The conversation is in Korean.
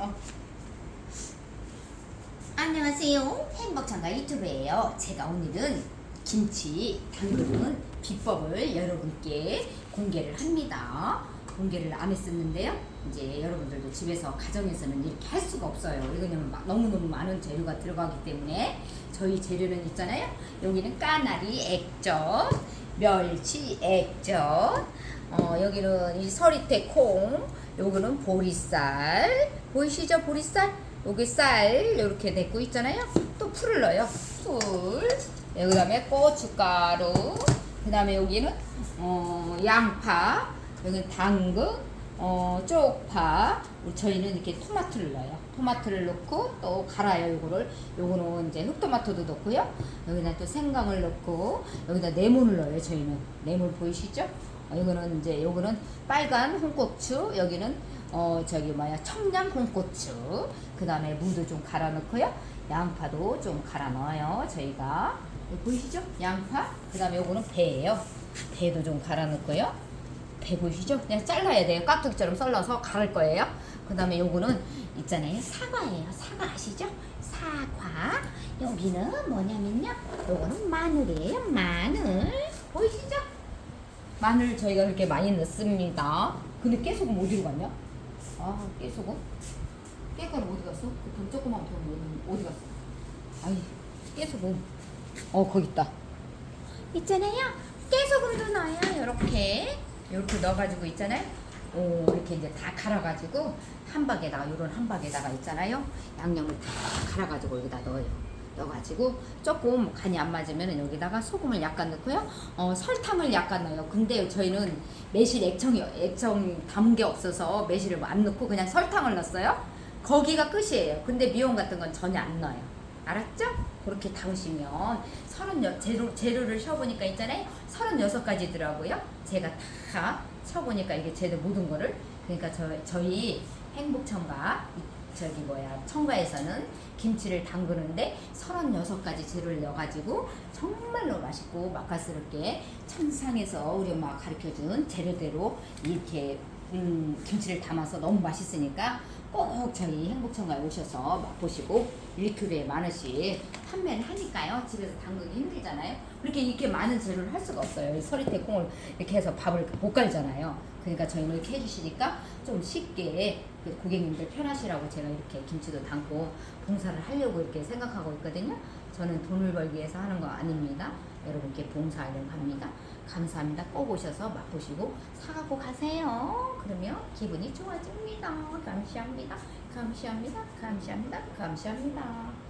어. 안녕하세요. 행복창가 유튜브예요. 제가 오늘은 김치 담그는 비법을 여러분께 공개를 합니다. 공개를 안 했었는데요. 이제 여러분들도 집에서 가정에서는 이렇게 할 수가 없어요. 막 너무너무 많은 재료가 들어가기 때문에 저희 재료는 있잖아요. 여기는 까나리 액젓, 멸치 액젓, 어, 여기는 이 서리태 콩, 요거는 보리쌀, 보이시죠? 보리쌀? 여기 쌀 이렇게 됐고 있잖아요. 또 풀을 넣어요. 풀. 네, 그 다음에 고춧가루. 그 다음에 여기는 어, 양파. 여기는 당근. 어, 쪽파. 저희는 이렇게 토마토를 넣어요. 토마토를 넣고 또 갈아요. 요거를. 요거는 이제 흑토마토도 넣고요. 여기다 또 생강을 넣고 여기다 레몬을 넣어요. 저희는 레몬 보이시죠? 어, 이거는 이제 요거는 빨간 홍고추. 여기는 어 저기 뭐야 청양 홍고추. 그 다음에 무도 좀 갈아 넣고요. 양파도 좀 갈아 넣어요 저희가. 보이시죠? 양파? 그 다음에 요거는 배예요. 배도 좀 갈아 넣고요. 배 보이시죠? 그냥 잘라야 돼요. 깍두기처럼 썰어서 갈을 거예요. 그 다음에 요거는 있잖아요. 사과예요. 사과 아시죠? 사과. 여기는 뭐냐면요. 요거는 마늘이에요. 마늘. 보이시죠 마늘 저희가 그렇게 많이 넣습니다 근데 깨소금 어디로 갔냐? 아 깨소금? 깨가루 어디 갔어? 그돈 조그만 돈 어디 갔어? 아이 깨소금 어 거기 있다 있잖아요 깨소금도 넣어요 요렇게 요렇게 넣어가지고 있잖아요 오 이렇게 이제 다 갈아가지고 한 박에다가 요런 한 박에다가 있잖아요 양념을 다 갈아가지고 여기다 넣어요 넣어가지고 조금 간이 안 맞으면 여기다가 소금을 약간 넣고요. 어, 설탕을 약간 넣어요. 근데 저희는 매실 액청이 액청 담은 게 없어서 매실을 안 넣고 그냥 설탕을 넣었어요. 거기가 끝이에요. 근데 미원 같은 건 전혀 안 넣어요. 알았죠? 그렇게 담으시면 서른 재료, 재료를 쉬어보니까 있잖아요. 서른여섯 가지더라고요. 제가 다 쳐보니까 이게 제대 모든 거를. 그러니까 저, 저희 행복청가 저기 뭐야 청가에서는 김치를 담그는데 36가지 재료를 넣어가지고 정말로 맛있고 맛깔스럽게 천상에서 우리 엄마가 가르쳐준 재료대로 이렇게 음, 김치를 담아서 너무 맛있으니까 꼭 저희 행복청가에 오셔서 맛보시고 1kg에 만 원씩 판매를 하니까요. 집에서 담그기 힘들잖아요. 그렇게 이렇게 많은 재료를 할 수가 없어요. 이 서리태 콩을 이렇게 해서 밥을 못 갈잖아요. 그러니까 저희는 이렇게 해주시니까 좀 쉽게 그 고객님들 편하시라고 제가 이렇게 김치도 담고 봉사를 하려고 이렇게 생각하고 있거든요. 저는 돈을 벌기 위해서 하는 거 아닙니다. 여러분께 봉사하려고 합니다. 감사합니다. 꼭 오셔서 맛보시고 사갖고 가세요. 그러면 기분이 좋아집니다. 감사합니다. 감사합니다. 감사합니다. 감사합니다.